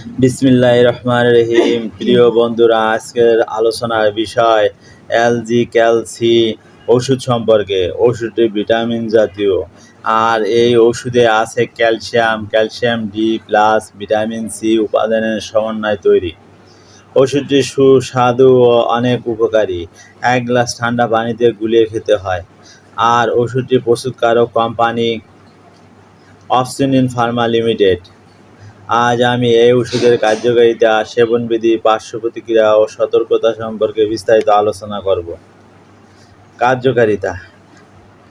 বিসমিল্লাহ রহমান রহিম। প্রিয় বন্ধুরা, আজকের আলোচনার বিষয় এলজি ক্যালসি ওষুধ সম্পর্কে, ওষুধটি ভিটামিন জাতীয়। আর এই ওষুধে আছে calcium calcium D plus vitamin C উপাদানের সমন্বয় তৈরি। ওষুধটি সুস্বাদু ও অনেক উপকারী। এক গ্লাস ঠান্ডা পানিতে গুলিয়ে খেতে হয়। আর ওষুধটি প্রস্তুতকারক কোম্পানি অফসিনিন ফার্মা লিমিটেড। আজ আমি এই ওষুধের কার্যকারিতা, সেবনবিধি পার্শ্ব প্রতিক্রিয়া ও সতর্কতা সম্পর্কে বিস্তারিত আলোচনা করব। কার্যকারিতা।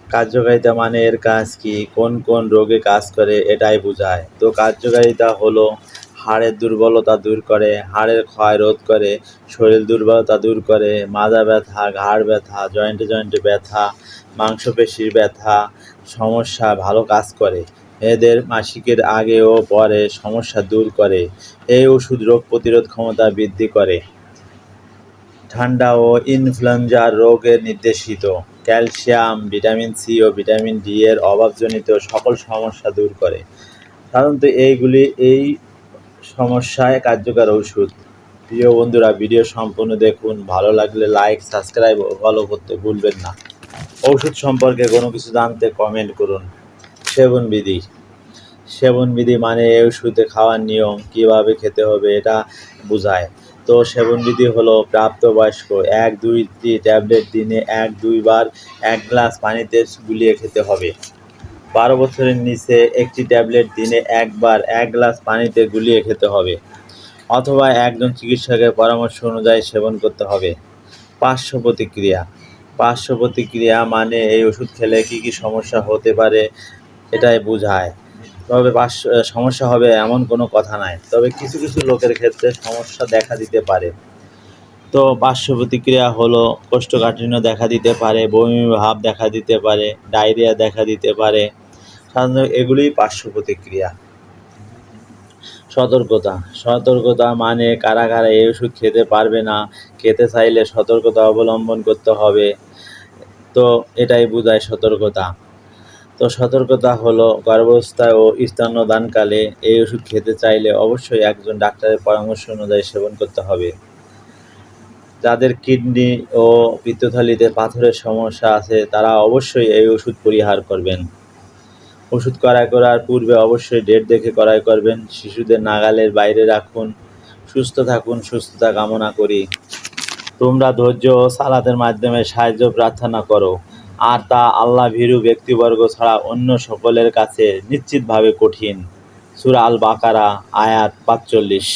কার্যকারিতা মানে এর কাজ কি, কোন কোন রোগে কাজ করে এটাই বোঝায়। তো কার্যকারিতা হলো হাড়ের দুর্বলতা দূর করে, হাড়ের ক্ষয় রোধ করে, শরীর দুর্বলতা দূর করে মাজা ব্যথা, ঘাড় ব্যথা, জয়েন্টে জয়েন্টে ব্যথা, মাংসপেশির ব্যথা, সমস্যা, ভালো কাজ করে। এদের মাসিকের আগে ও পরে সমস্যা দূর করে। এই ওষুধ রোগ প্রতিরোধ ক্ষমতা বৃদ্ধি করে। ঠান্ডা ও ইনফ্লুয়েঞ্জার রোগের নির্দেশিত। ক্যালসিয়াম, ভিটামিন সি ও ভিটামিন ডি এর অভাবজনিত সকল সমস্যা দূর করে। সাধারণত এইগুলি এই সমস্যায় কার্যকর ওষুধ। প্রিয় বন্ধুরা, ভিডিও সম্পূর্ণ দেখুন। ভালো লাগলে লাইক সাবস্ক্রাইব ও ফলো করতে ভুলবেন না। ওষুধ সম্পর্কে কোনো কিছু জানতে কমেন্ট করুন। সেবনবিধি সেবনবিধি মানে এই ওষুধে খাওয়ার নিয়ম, কীভাবে খেতে হবে এটা বোঝায়। তো সেবনবিধি হলো প্রাপ্তবয়স্ক এক দুইটি ট্যাবলেট দিনে এক দুইবার এক গ্লাস পানিতে গুলিয়ে খেতে হবে। বারো বছরের নিচে একটি ট্যাবলেট দিনে একবার এক গ্লাস পানিতে গুলিয়ে খেতে হবে অথবা একজন চিকিৎসকের পরামর্শ অনুযায়ী সেবন করতে হবে। পার্শ্ব প্রতিক্রিয়া। পার্শ্ব প্রতিক্রিয়া মানে এই ওষুধ খেলে কী কী সমস্যা হতে পারে এটাই বোঝায়। তবে পার্শ্ব সমস্যা হবে এমন কোনো কথা নাই। তবে কিছু কিছু লোকের ক্ষেত্রে সমস্যা দেখা দিতে পারে। তো পার্শ্ব প্রতিক্রিয়া হলো, কোষ্ঠকাঠিন্য দেখা দিতে পারে, বমি ভাব দেখা দিতে পারে, ডায়রিয়া দেখা দিতে পারে। সাধারণত এগুলিই পার্শ্ব প্রতিক্রিয়া সতর্কতা। সতর্কতা মানে কারা কারা এই ওষুধ খেতে পারবে না। খেতে চাইলে সতর্কতা অবলম্বন করতে হবে। তো এটাই বোঝায় সতর্কতা। তো সতর্কতা হলো গর্ভাবস্থায় ও স্তন্যদানকালে এই ওষুধ খেতে চাইলে অবশ্যই একজন ডাক্তারের পরামর্শ অনুযায়ী সেবন করতে হবে। যাদের কিডনি ও পিত্তথলিতে পাথরের সমস্যা আছে, তারা অবশ্যই এই ওষুধ পরিহার করবেন। ওষুধ ক্রয় করার পূর্বে অবশ্যই ডেট দেখে ক্রয় করবেন। শিশুদের নাগালের বাইরে রাখুন, সুস্থ থাকুন, সুস্থতা কামনা করি। তোমরা ধৈর্য ও সালাতের মাধ্যমে সাহায্য প্রার্থনা করো। আর তা আল্লাহ ভীরু ব্যক্তিবর্গ ছাড়া অন্য সকলের কাছে নিশ্চিতভাবে কঠিন। সুরাল বাকারা আয়াত পাঁচচল্লিশ।